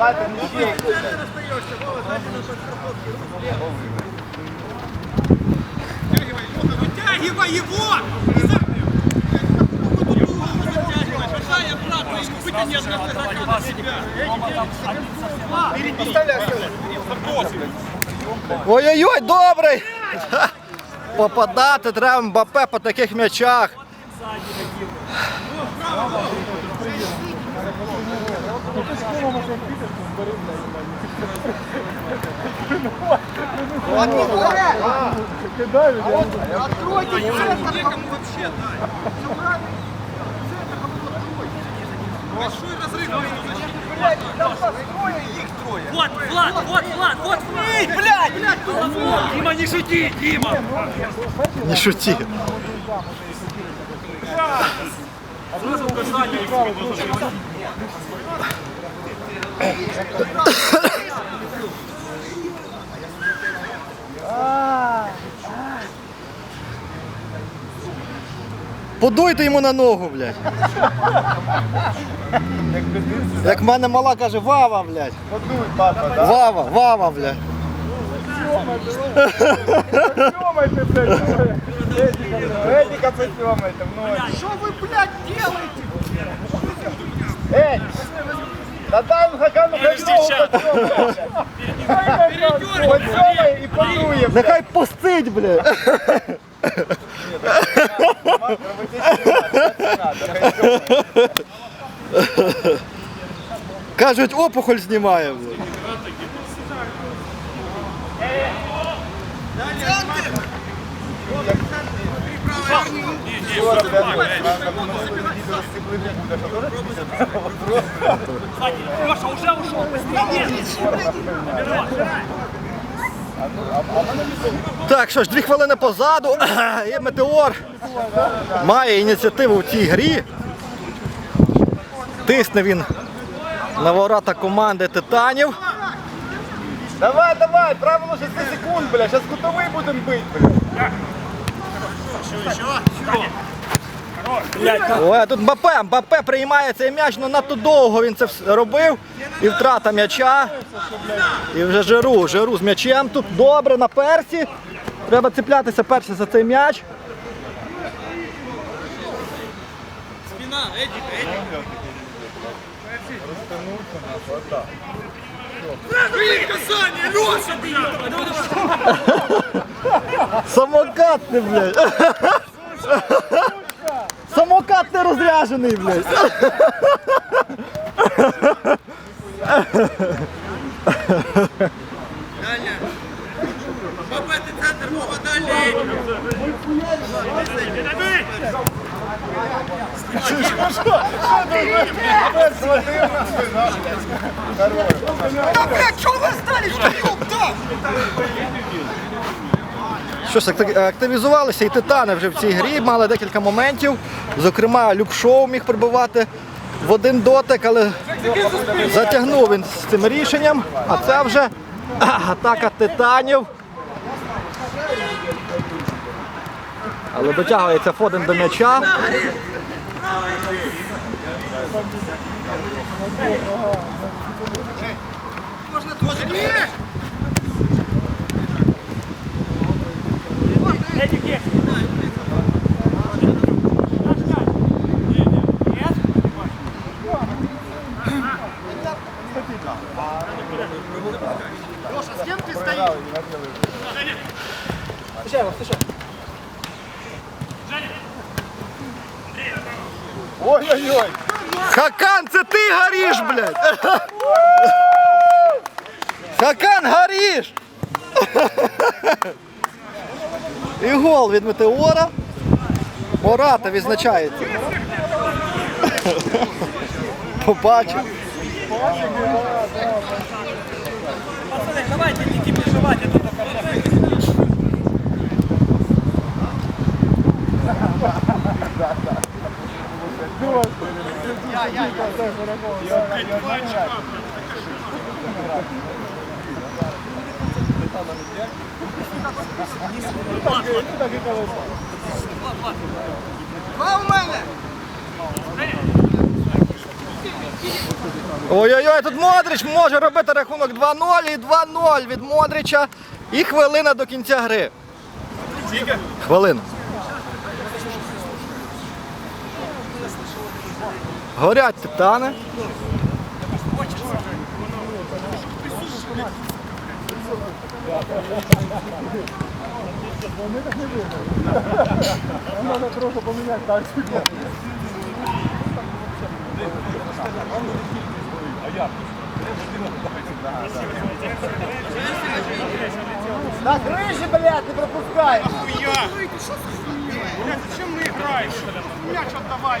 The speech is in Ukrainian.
Давайте мужчину. Вытягивай его! Бросай обратно и вытяни одного игрока на себя. Ой-ой-ой, добрий! Попадати треба Мбапе по таких м'ячах. Кидай меня. Откройте, не некому вообще, да. Все правильно. Большой разрыв. Там трое, их трое. Вот, Влад, вот, Влад, вот. Эй, блядь! Дима, не шути, Дима! Не шути. Смысл касания их не Подуйте йому на ногу, блядь. Як в мене мала каже, Вава, блядь. Подуй, папа, да? Вава, Вава, блядь. Сьомайте, блядь. Эдика це сьомайте, мною. Что вы, блядь, делаете? Ей! Та дай Хагану хай ногу подсьомає. Подсьомає і подує. Нехай постить, блядь. Кажуть, опухоль знімає, блядь. Вчора, блядь, на минулому Що Леша, уже ушел, быстрее! Так, що ж, дві хвилини позаду. І Метеор має ініціативу в цій грі. Тисне він на ворота команди Титанів. Давай, давай, правило 6 секунд, бля, зараз кутовий будемо бити, бля. Ой, а тут Мбапе, Мбапе приймає цей м'яч, але надто довго він це робив. І втрата м'яча. І вже Жиру, Жиру з м'ячем тут добре на персі. Треба цеплятися перші за цей м'яч. Касание, Леша, блядь! Самокат ти, блядь. Самокат не розряжений, блядь. Папа, ты центр, Вова, дальний. Да, блядь? Що ж, активізувалися і титани вже в цій грі, мали декілька моментів. Зокрема, Люкшоу міг прибувати в один дотик, але затягнув він з цим рішенням. А це вже атака титанів. Але дотягується Фоден до м'яча. Можно Ой-ой-ой. Хакан, це ти горіш, блядь! Хакан, горіш! І гол від метеора. Мората відзначається. Побачив. Пацаны, давайте не переживать, это только Два у мене! Ой-ой-ой, тут Модрич може робити рахунок 2-0 і 2-0 від Модрича. І хвилина до кінця гри. Хвилина. Горять титани. На криші, блядь, не пропускай. Зачем мы играем? Мяч отдавай.